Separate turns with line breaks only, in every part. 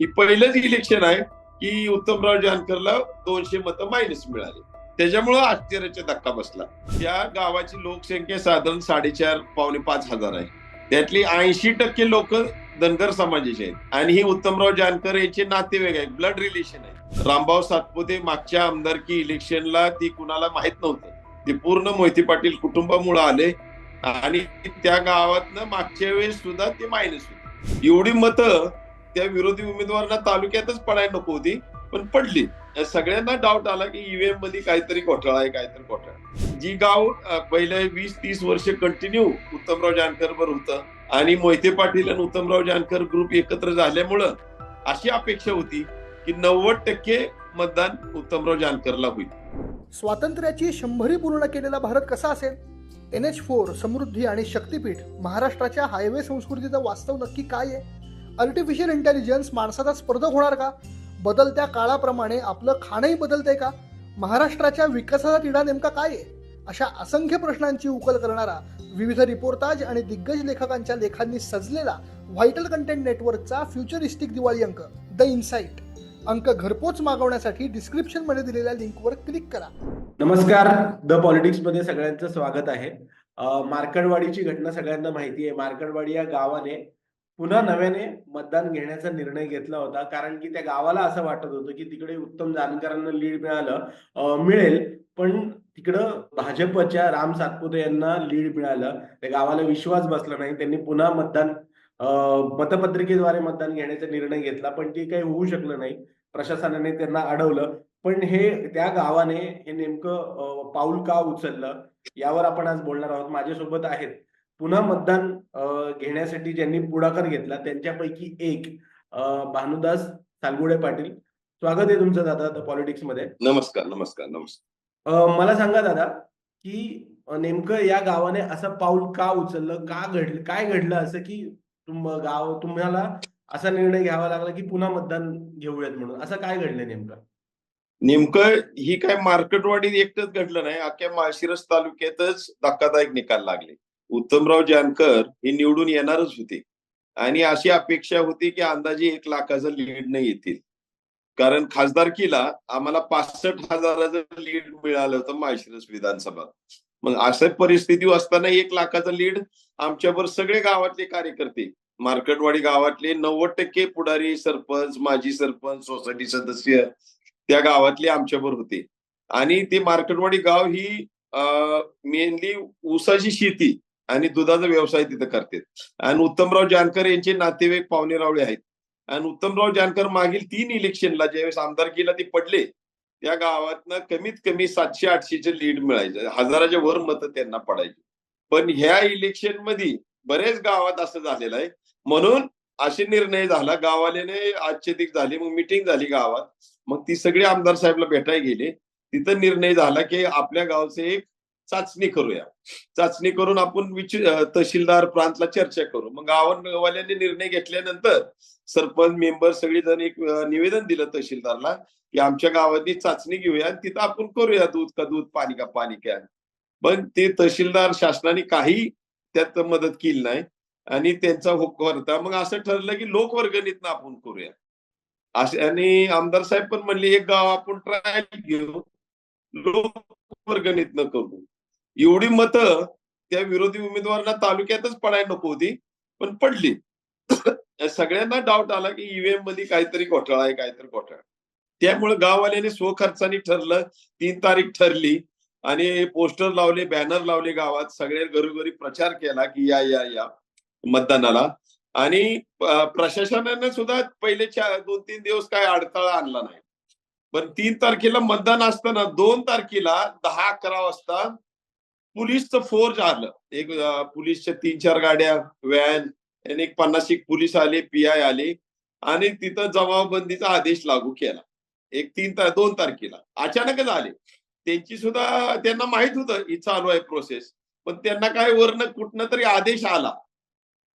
ही पहिलंच इलेक्शन आहे की उत्तमराव जानकरला दोनशे मतं मायनस मिळाली. त्याच्यामुळं आश्चर्याचा धक्का बसला. त्या गावाची लोकसंख्या साधारण साडेचार पावणे पाच हजार आहे. त्यातली ऐंशी टक्के लोक धनगर समाजाचे आहेत. आणि ही उत्तमराव जानकर यांचे नातेवाईक आहेत. ब्लड रिलेशन आहे. रामभाऊ सातपुते मागच्या आमदारकी इलेक्शनला ती कुणाला माहीत नव्हतं. ते पूर्ण मोहिते पाटील कुटुंबामुळे आले. आणि त्या गावातनं मागच्या वेळेस सुद्धा ते मायनस होते. एवढी मतं त्या विरोधी उमेदवारांना तालुक्यातच पडायला नको होती पण पडली. सगळ्यांना डाऊट आला की ईव्हीएममध्ये काहीतरी घोटाळा आहे काहीतरी घोटाळा जी गाव पहिले वीस तीस वर्ष कंटिन्यू उत्तमराव जानकर वर होतं आणि मोहिते पाटील आणि उत्तमराव जानकर ग्रुप एकत्र झाल्यामुळं अशी अपेक्षा होती की नव्वद टक्के मतदान उत्तमराव जानकरला होईल.
स्वातंत्र्याची शंभरी पूर्ण केलेला भारत कसा असेल? एन एच फोर समृद्धी आणि शक्तीपीठ महाराष्ट्राच्या हायवे संस्कृतीचं वास्तव नक्की काय आहे? आर्टिफिशियल इंटेलिजन्स माणसाचा स्पर्धक होणार का? बदलत्या काळाप्रमाणे आपलं खाणंही बदलतंय का? महाराष्ट्राच्या विकासाचा तिढा नेमका काय आहे? अशा असंख्य प्रश्नांची उकल करणारा विविध रिपोर्टाज आणि दिग्गज लेखकांच्या लेखांनी सजलेला व्हायटल कंटेंट नेटवर्कचा फ्युचरिस्टिक दिवाळी अंक द इन्साइट. अंक घरपोच मागवण्यासाठी डिस्क्रिप्शनमध्ये दिलेल्या लिंकवर क्लिक करा.
नमस्कार द पॉलिटिक्समध्ये सगळ्यांचं स्वागत आहे. मार्कडवाडीची घटना सगळ्यांना माहिती आहे. मार्कडवाडी या गावाने पुन्हा नव्याने मतदान घेण्याचा निर्णय घेतला होता. कारण की त्या गावाला असं वाटत होतं की तिकडे उत्तम जानकरांना लीड मिळालं मिळेल. पण तिकडं भाजपच्या राम सातपुते यांना लीड मिळालं. त्या गावाला विश्वास बसला नाही. त्यांनी पुन्हा मतदान मतपत्रिकेद्वारे मतदान घेण्याचा निर्णय घेतला. पण ते काही होऊ शकलं नाही. प्रशासनाने त्यांना अडवलं. पण हे त्या गावाने हे नेमकं पाऊल का उचललं? यावर आपण आज बोलणार आहोत. माझ्यासोबत आहेत पुन्हा मतदान घेण्यासाठी ज्यांनी पुढाकार घेतला त्यांच्यापैकी एक भानुदास सालगुडे पाटील. स्वागत आहे तुमचं दादा द पॉलिटिक्समध्ये
नमस्कार नमस्कार. नमस्कार
मला सांगा दादा की नेमकं या गावाने असं पाऊल का उचललं का घडलं काय घडलं असं की तुम गाव तुम्हाला असा निर्णय घ्यावा लागला की पुन्हा मतदान घेऊयात म्हणून? असं काय घडलं नेमकं?
नेमकं ही काय मार्केटवाडीत एकटंच घडलं नाही अख्ख्या माळशिरस तालुक्यातच धक्कादायक निकाल लागले. उत्तमराव जानकर हे निवडून येणारच होते. आणि अशी अपेक्षा होती की अंदाजे एक लाखाचं लीड नाही येतील. कारण खासदारकीला आम्हाला पासष्ट हजाराचं लीड मिळालं होतं माळशिरस विधानसभा. मग अशा परिस्थिती असताना एक लाखाचं लीड आमच्यावर सगळे गावातले कार्यकर्ते मार्केटवाडी गावातले नव्वद टक्के पुढारी सरपंच माजी सरपंच सोसायटी सदस्य त्या गावातले आमच्यावर होते. आणि ते मार्केटवाडी गाव ही मेनली ऊसाची शेती आणि दुधाचा व्यवसाय तिथे करतात. आणि उत्तमराव जानकर यांचे नातेवाईक पावनेरावळे आहेत. आणि उत्तमराव जानकर मागील तीन इलेक्शनला ज्यावेळेस आमदारकीला ते पडले त्या गावातनं कमीत कमी सातशे आठशेचे लीड मिळायचे. हजाराच्या वर मतं त्यांना पडायची. पण ह्या इलेक्शनमध्ये बरेच गावात असं झालेलं आहे. म्हणून असे निर्णय झाला. गावाल्याने आच्छेदिक झाली मग मिटिंग झाली गावात. मग ती सगळी आमदार साहेबला भेटायला गेले. तिथं निर्णय झाला की आपल्या गावचे एक चाचणी करूया. चाचणी करून आपण विच तहसीलदार प्रांतला चर्चा करू. मग गावावाल्यांनी निर्णय घेतल्यानंतर सरपंच मेंबर सगळी जण एक निवेदन दिलं तहसीलदारला की आमच्या गावातली चाचणी घेऊया आणि तिथं आपण करूया दूध का दूध पाणी का पाणी का पण ते तहसीलदार शासनाने काही त्यात मदत केली नाही आणि त्यांचा हुक्म होता. मग असं ठरलं की लोकवर्गणीतनं आपण करूया. असे आणि आमदार साहेब पण म्हणले एक गाव आपण ट्रायल घेऊ. लोकवर्गणीतनं करू. एवढी मतं त्या विरोधी उमेदवारांना तालुक्यातच पडायला नको होती पण पडली. सगळ्यांना डाऊट आला की ईव्हीएममध्ये काहीतरी घोटाळा आहे काहीतरी घोटाळा त्यामुळे गाववाल्याने स्वखर्चाने ठरलं तीन तारीख ठरली आणि पोस्टर लावले बॅनर लावले गावात. सगळ्या घरोघरी प्रचार केला की या या या मतदानाला. आणि प्रशासनाने सुद्धा पहिले चार दोन तीन दिवस काय अडथळा आणला नाही. पण तीन तारखेला मतदान असताना दोन तारखेला दहा अकरा वाजता पोलीसचं फोर्स आलं. एक पोलीसच्या तीन चार गाड्या व्हॅन आणि एक पन्नास एक पोलीस आले पी आय आले आणि तिथं जमावबंदीचा आदेश लागू केला. एक तीन तार दोन तारखेला. अचानकच आले. त्यांची सुद्धा त्यांना माहीत होतं ही चालू आहे प्रोसेस पण त्यांना काय वरनं कुठनं तरी आदेश आला.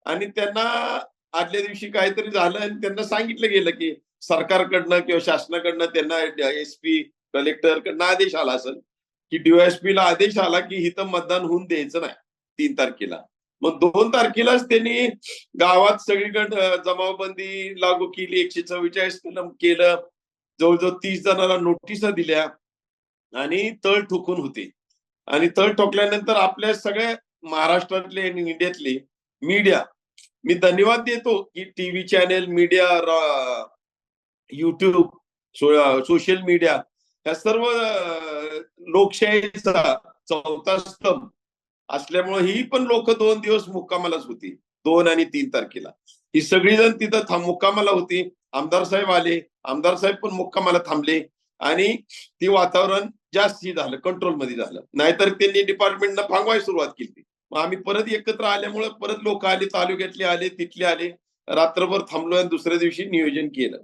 आणि त्यांना आदल्या दिवशी काहीतरी झालं आणि त्यांना सांगितलं गेलं की सरकारकडनं किंवा शासनाकडनं त्यांना एसपी कलेक्टर कडनं आदेश आला असेल. की डीवायएसपी ला आदेश आला की इथं मतदान होऊन द्यायचं नाही तीन तारखेला. मग दोन तारखेलाच त्यांनी गावात सगळीकडे जमावबंदी लागू केली एकशे चव्वेचाळीस कलम केलं. जवळजवळ तीस जणांना नोटिसा दिल्या आणि तळ ठोकून होते. आणि तळ ठोकल्यानंतर आपल्या सगळ्या महाराष्ट्रातले आणि इंडियातले मीडिया मी धन्यवाद देतो की TV channel media YouTube social media ह्या सर्व लोकशाहीचा चौथा स्तंभ असल्यामुळे ही पण लोक दोन दिवस मुक्कामालाच होती. दोन आणि तीन तारखेला. ही सगळीजण तिथं मुक्कामाला होती. आमदार साहेब आले. आमदार साहेब पण मुक्कामाला थांबले. आणि ती वातावरण जास्त झालं कंट्रोलमध्ये झालं. नाहीतर त्यांनी डिपार्टमेंटनं फांगवायला सुरुवात केली. मग आम्ही परत एकत्र आल्यामुळे परत लोक आले तालुक्यातले आले तिथले आले. रात्रभर थांबलो आणि दुसऱ्या दिवशी नियोजन केलं.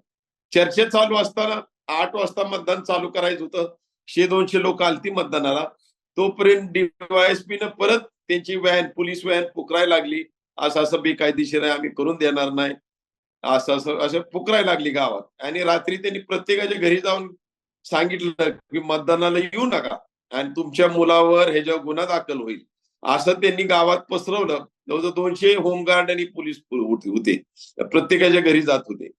चर्चा चालू असताना आठ वाजता मतदान चालू करायचं होतं. शे दोनशे लोक आलती मतदानाला. तोपर्यंत डीवायएसपी न परत त्यांची व्हॅन पोलीस व्हॅन पुकरायला लागली. असं असं बेकायदेशीर आहे आम्ही करून देणार नाही. असं असं असं पुकरायला लागली गावात. आणि रात्री त्यांनी प्रत्येकाच्या घरी जाऊन सांगितलं की मतदानाला येऊ नका आणि तुमच्या मुलावर ह्याच्यावर गुन्हा दाखल होईल. असं त्यांनी गावात पसरवलं. जवळजवळ दोनशे होमगार्ड आणि पोलीस होते होते. प्रत्येकाच्या घरी जात होते.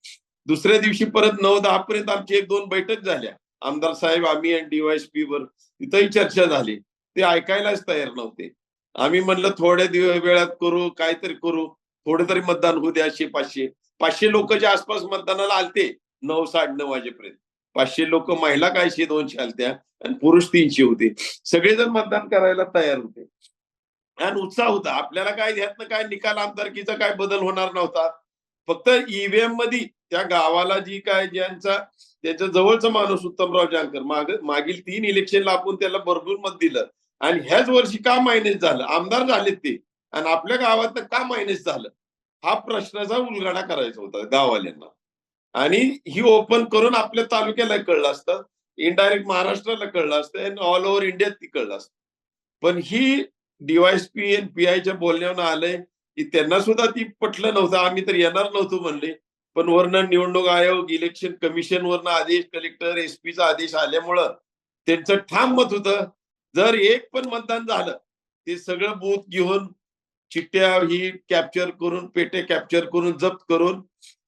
दुसऱ्या दिवशी परत नऊ दहा पर्यंत आमची एक दोन बैठक झाल्या. आमदार साहेब आम्ही आणि डीवायसपी वर तिथंही चर्चा झाली. ते ऐकायलाच तयार नव्हते. आम्ही म्हणलं थोड्या दिवस वेळात करू काहीतरी करू. थोडे तरी मतदान होऊ द्याशे पाचशे. पाचशे लोकच्या आसपास मतदानाला आलते नऊ साडे नऊ वाजेपर्यंत. पाचशे लोक महिला कायशे दोनशे आलत्या आणि पुरुष तीनशे होते. सगळेजण मतदान करायला तयार होते. आणि उत्साह होता. आपल्याला काय ह्यातनं काय निकाल आमदारकीचा काय बदल होणार नव्हता. फक्त ईव्हीएममध्ये त्या गावाला जी काय ज्यांचा त्याच्या जवळचा माणूस उत्तमराव जानकर माग मागील तीन इलेक्शनला आपण त्याला भरपूर मत दिलं. आणि ह्याच वर्षी का मायनस झालं? आमदार झालेत ते. आणि आपल्या गावात का मायनस झालं? हा प्रश्नाचा उलगडा करायचा होता गाववाल्यांना. आणि ही ओपन करून आपल्या तालुक्याला कळलं असतं. इनडायरेक्ट महाराष्ट्राला कळलं असतं आणि ऑल ओव्हर इंडियात ती कळलं असतं. पण ही डीवायसपी पी आयच्या बोलण्यावर आलंय. की त्यांना सुद्धा ती पटलं नव्हतं. आम्ही तर येणार नव्हतो म्हणले. पण वरनं निवडणूक आयोग इलेक्शन कमिशन वरनं आदेश कलेक्टर एसपीचा आदेश आल्यामुळं त्यांचं ठाम मत होतं. जर एक पण मतदान झालं ते सगळं बूथ घेऊन चिठ्ठ्या ही कॅप्चर करून पेटे कॅप्चर करून जप्त करून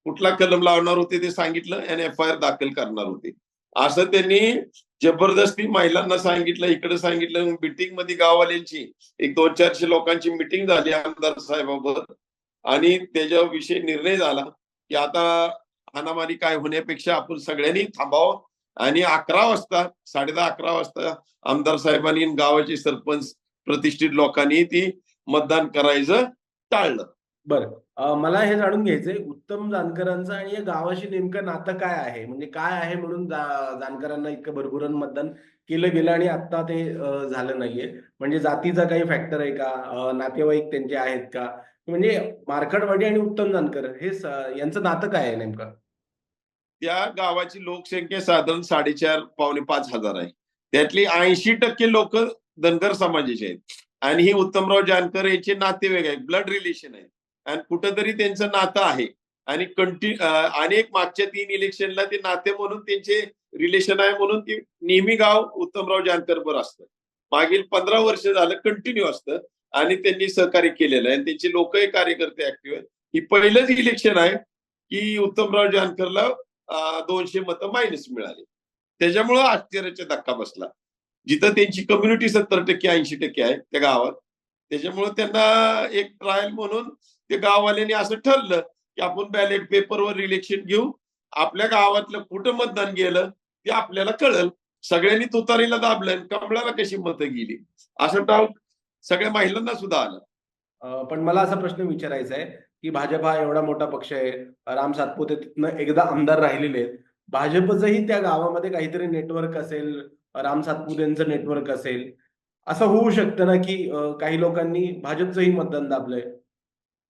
कुठला कलम लावणार होते ते सांगितलं आणि एफ आय आर दाखल करणार होते. असं त्यांनी जबरदस्ती महिलांना सांगितलं इकडे सांगितलं मिटिंगमध्ये गाववाल्यांची एक दोन चारशे लोकांची मिटिंग झाली आमदार साहेबाबरोबर आणि त्याच्याविषयी निर्णय झाला की आता हानामारी काय होण्यापेक्षा आपण सगळ्यांनी थांबावं. आणि अकरा वाजता साडे दहा अकरा वाजता आमदार साहेबांनी गावाचे सरपंच प्रतिष्ठित लोकांनी ती मतदान करायचं टाळलं.
बरं. मला हे जाणून घ्यायचंय उत्तम जानकरांचं आणि या गावाशी नेमकं नातं काय आहे? म्हणजे काय आहे म्हणून जानकरांना इतकं भरभरून मतदान केलं गेलं आणि आता ते झालं नाहीये. म्हणजे जातीचा काही फॅक्टर आहे का? नातेवाईक त्यांचे आहेत का? म्हणजे मार्कडवाडी आणि उत्तम जानकर हे यांचं नातं काय आहे नेमकं?
त्या गावाची लोकसंख्या साधारण साडेचार पावणे पाच हजार आहे. त्यातली ऐंशी टक्के लोक धनगर समाजाचे आहेत. आणि ही उत्तमराव जानकर याचे नातेवाईक आहेत. ब्लड रिलेशन आहे आणि कुठंतरी त्यांचं नातं आहे. आणि कंटिन्यू अनेक मागच्या तीन इलेक्शनला ते नाते म्हणून त्यांचे रिलेशन आहे म्हणून ते नेहमी गाव उत्तमराव जानकरबर असतं. मागील पंधरा वर्ष झालं कंटिन्यू असतं आणि त्यांनी सहकार्य केलेलं आहे. आणि त्यांचे लोकही कार्यकर्ते ऍक्टिव्ह आहेत. ही पहिलंच इलेक्शन आहे की उत्तमराव जानकरला दोनशे मतं मायनस मिळाली. त्याच्यामुळं आश्चर्याचा धक्का बसला. जिथं त्यांची कम्युनिटी सत्तर टक्के ऐंशी टक्के आहे त्या गावात. त्याच्यामुळं त्यांना एक ट्रायल म्हणून ते गाववाल्यांनी असं ठरलं की आपण बॅलेट पेपरवर इलेक्शन घेऊ. आपल्या गावातलं कुठं मतदान गेलं ते आपल्याला कळल. सगळ्यांनी तुतारीला दाबलं कमळाला कशी मतं गेली? असं डाऊट सगळ्या महिलांना सुद्धा आलं.
पण मला असा प्रश्न विचारायचा आहे की भाजप हा एवढा मोठा पक्ष आहे. राम सातपुते तिथनं एकदा आमदार राहिलेले आहेत. भाजपचंही त्या गावामध्ये काहीतरी नेटवर्क असेल राम सातपुतेंचं नेटवर्क असेल. असं होऊ शकतं ना की काही लोकांनी भाजपचंही मतदान दाबलंय?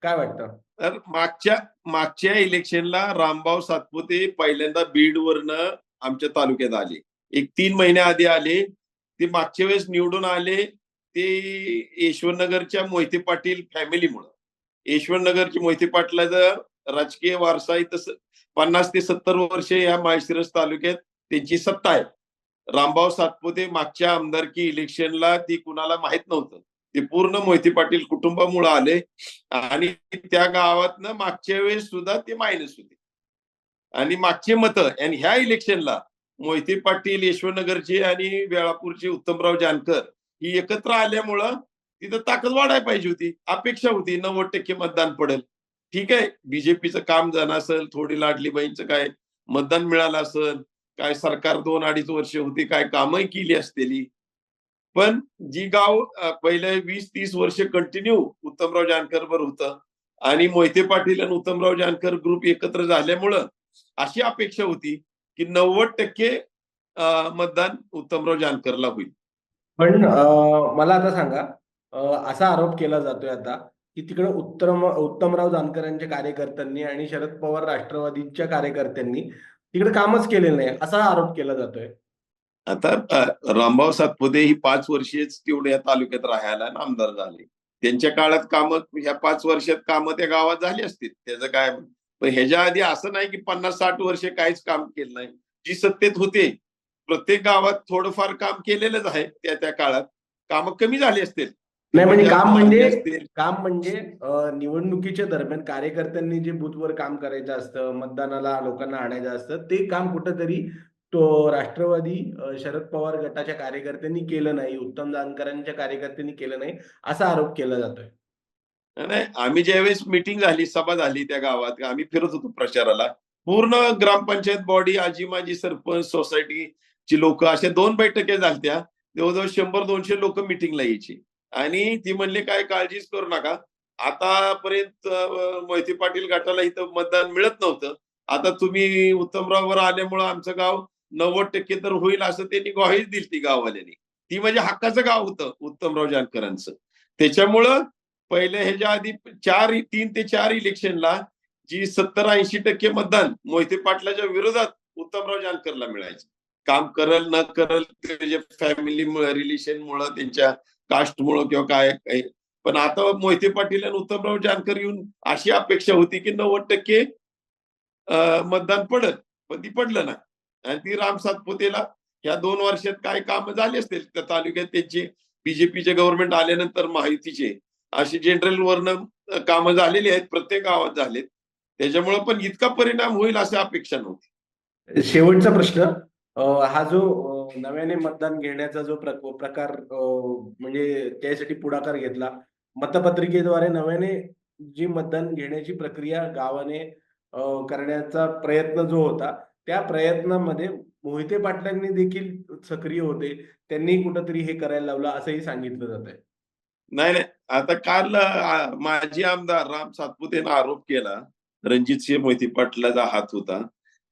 काय वाटतं?
तर मागच्या मागच्या इलेक्शनला रामभाऊ सातपुते पहिल्यांदा बीड वरनं आमच्या तालुक्यात आले. एक तीन महिन्याआधी आले. ते मागच्या वेळेस निवडून आले. ते यशवंतनगरच्या मोहिते पाटील फॅमिलीमुळं. यशवंतनगरची मोहिते पाटलाचा राजकीय वारसा आहे तसं पन्नास ते सत्तर वर्ष या माळशिरस तालुक्यात त्यांची सत्ता आहे. रामभाऊ सातपुते मागच्या आमदारकी इलेक्शनला ती कुणाला माहीत नव्हतं. ते पूर्ण मोहिते पाटील कुटुंबामुळे आले आणि त्या गावातनं मागच्या वेळेस सुद्धा ते मायनस होते. आणि मागचे मतं आणि ह्या इलेक्शनला मोहिते पाटील यशवनगरचे आणि वेळापूरचे उत्तमराव जानकर ही एकत्र आल्यामुळं तिथं ताकद वाढायला पाहिजे होती अपेक्षा होती नव्वद टक्के मतदान पडेल. ठीक आहे बीजेपीचं काम झालं असेल थोडी लाडली बहीणचं काय मतदान मिळालं असेल काय सरकार दोन अडीच वर्ष होती काय कामही केली असतेली पण जी गाव पहिले वीस तीस वर्ष कंटिन्यू उत्तमराव जानकर वर होतं आणि मोहिते पाटील आणि उत्तमराव जानकर ग्रुप एकत्र झाल्यामुळं अशी अपेक्षा होती की नव्वद टक्के मतदान उत्तमराव जानकरला होईल.
पण मला आता सांगा असा आरोप केला जातोय आता की तिकडे उत्तम उत्तमराव जानकरांच्या कार्यकर्त्यांनी आणि शरद पवार राष्ट्रवादीच्या कार्यकर्त्यांनी तिकडे कामच केलेलं नाही असा आरोप केला जातोय.
आता अ, रामभाऊ सातपुते ही पाच वर्षीच तेवढे या तालुक्यात राहायला आमदार झाले. त्यांच्या काळात कामं ह्या पाच वर्षात कामं त्या गावात झाली असतील त्याचं काय पण ह्याच्या आधी असं नाही की पन्नास साठ वर्ष काहीच काम केलं नाही. जी सत्तेत होते प्रत्येक गावात थोडंफार काम केलेलंच आहे त्या त्या काळात. कामं कमी झाली असतील.
नाही म्हणजे काम म्हणजे. काम म्हणजे निवडणुकीच्या दरम्यान कार्यकर्त्यांनी जे बूथवर काम करायचं असतं मतदानाला लोकांना आणायचं असतं ते काम कुठंतरी तो राष्ट्रवादी शरद पवार गटाच्या कार्यकर्त्यांनी केलं नाही उत्तम जानकरांच्या कार्यकर्त्यांनी केलं नाही असा आरोप केला जातोय.
नाही, आम्ही ज्यावेळेस मिटिंग झाली सभा झाली त्या गावात आम्ही फिरत होतो प्रचाराला. पूर्ण ग्रामपंचायत बॉडी आजी माजी सरपंच सोसायटीची लोक अशा दोन बैठकी झालत्या. जवळजवळ शंभर दोनशे लोक मिटिंगला यायची. आणि ती म्हणले काय काळजीच करू नका. आतापर्यंत अं, मोहिते पाटील गटाला इथं मतदान मिळत नव्हतं. आता तुम्ही उत्तमराववर आल्यामुळं आमचं गाव नव्वद टक्के तर होईल असं त्यांनी ग्वाहीच दिली ती गाववाल्यांनी. ती म्हणजे हक्काचं गाव होतं उत्तमराव जानकरांचं. त्याच्यामुळं पहिले ह्याच्या आधी चार तीन ते चार इलेक्शनला जी सत्तर ऐंशी टक्के मतदान मोहिते पाटलाच्या विरोधात उत्तमराव जानकरला मिळायचं. काम करल न करल त्याच्या फॅमिली रिलेशन मुळे त्यांच्या कास्ट मुळे किंवा काय काय पण आता मोहिते पाटील आणि उत्तमराव जानकर येऊन अशी अपेक्षा होती की नव्वद टक्के मतदान पडत पण ती पडलं नाही आणि ती राम सातपुतेला या दोन वर्षात काय काम झाली असतील? त्या तालुक्यात त्यांची बीजेपीचे गव्हर्नमेंट आल्यानंतर माहितीचे अशी जनरल वर्ण कामं झालेली आहेत. प्रत्येक गावात झालेत. त्याच्यामुळे पण इतका परिणाम होईल अशी अपेक्षा नव्हती.
शेवटचा प्रश्न हा जो नव्याने मतदान घेण्याचा जो प्रकार म्हणजे त्यासाठी पुढाकार घेतला मतपत्रिकेद्वारे नव्याने जी मतदान घेण्याची प्रक्रिया गावाने करण्याचा प्रयत्न जो होता त्या प्रयत्नामध्ये मोहिते पाटलांनी देखील सक्रिय होते. त्यांनी कुठंतरी हे करायला लावलं असंही सांगितलं जात आहे
नाही नाही. आता काल माजी आमदार राम सातपुतेनं आरोप केला. रणजित सिंह मोहिते पाटलाचा हात होता.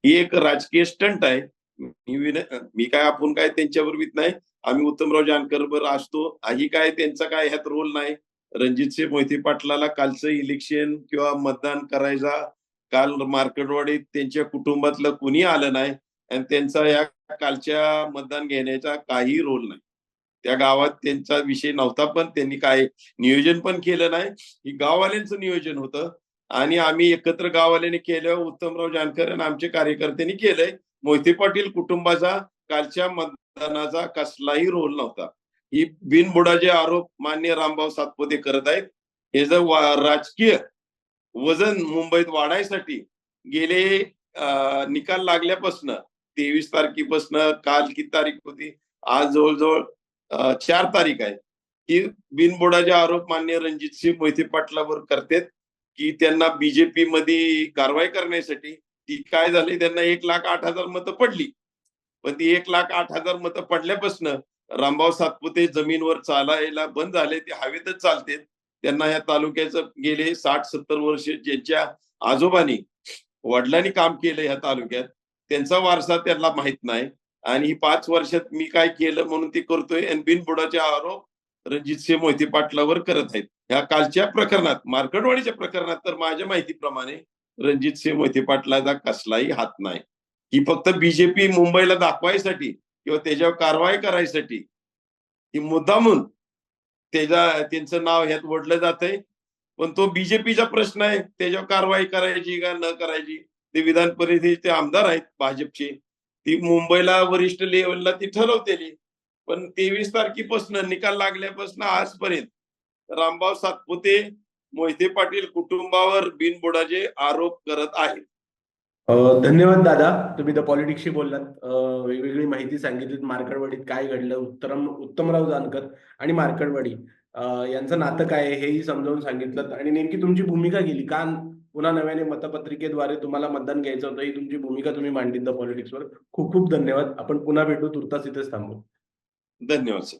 ही एक राजकीय स्टंट आहे. मी विन- मी काय आपण काय त्यांच्यावर वित नाही. आम्ही उत्तमराव जानकर असतो. ही काय त्यांचा काय ह्यात रोल नाही. रणजित सिंह मोहिते पाटलाला कालचं इलेक्शन किंवा मतदान करायचा काल मार्केटवाडीत त्यांच्या कुटुंबातलं कुणी आलं नाही आणि त्यांचा या कालच्या मतदान घेण्याचा काही रोल नाही. त्या गावात त्यांचा विषय नव्हता पण त्यांनी काय नियोजन पण केलं नाही. ही गाववाल्यांचं नियोजन होतं आणि आम्ही एकत्र गाववाल्याने केलं उत्तमराव जानकर आणि आमचे कार्यकर्त्यांनी केलंय. मोहिते पाटील कुटुंबाचा कालच्या मतदानाचा कसलाही रोल नव्हता. ही बिनबुडाचे आरोप मान्य रामभाऊ सातपुते करत आहेत. हे जर राजकीय वजन मुंबईत वाढायसाठी गेले निकाल लागल्यापासून तेवीस तारखेपासून काल किती तारीख होती? आज जवळजवळ चार तारीख आहे. की बिनबोडाचे आरोप मान्य रणजित सिंह मोहिते पाटलावर करतात की त्यांना बीजेपी मध्ये कारवाई करण्यासाठी ती काय झाली? त्यांना एक लाख आठ हजार मतं पडली. पण ती एक लाख आठ हजार मतं पडल्यापासून रामभाऊ सातपुते जमीनवर चालायला बंद झाले. ते हवेतच चालते त्यांना या तालुक्याचं गेले साठ सत्तर वर्ष ज्यांच्या आजोबांनी वडिलांनी काम केलं ह्या तालुक्यात त्यांचा वारसा त्यांना माहीत नाही. आणि ही पाच वर्षात मी काय केलं म्हणून ते करतोय आणि बिनबुडाचे आरोप रणजित सिंह मोहिते पाटलावर करत आहेत. ह्या कालच्या प्रकरणात मार्कडवाडीच्या प्रकरणात तर माझ्या माहितीप्रमाणे रणजित सिंह मोहिते पाटलाचा कसलाही हात नाही. ही फक्त बीजेपी मुंबईला दाखवायसाठी किंवा त्याच्यावर कारवाई करायसाठी ही मुद्दामून त्याच्या त्यांचं नाव ह्यात ओढलं जात आहे पण तो बीजेपीचा प्रश्न आहे. त्याच्यावर कारवाई करायची का न करायची? ते विधान परिषदेचे आमदार आहेत भाजपचे. ती मुंबईला वरिष्ठ लेवलला ती ठरवतेली. पण तेवीस तारखेपासून निकाल लागल्यापासून आजपर्यंत रामभाऊ सातपुते मोहिते पाटील कुटुंबावर बिनबुडाचे आरोप करत आहेत.
धन्यवाद दादा. तुम्ही द पॉलिटिक्सशी बोललात. वेगवेगळी माहिती सांगितलीत. मार्कडवाडीत काय घडलं? उत्तम उत्तमराव जानकर आणि मार्कडवाडी. यांचं नातं काय हेही समजावून सांगितलं आणि नेमकी तुमची भूमिका गेली का पुन्हा नव्याने मतपत्रिकेद्वारे तुम्हाला मतदान घ्यायचं होतं. ही तुमची भूमिका तुम्ही मांडलीत द पॉलिटिक्सवर. खूप खूप धन्यवाद. आपण पुन्हा भेटू. तुर्तास इथेच थांबू.
धन्यवाद सर.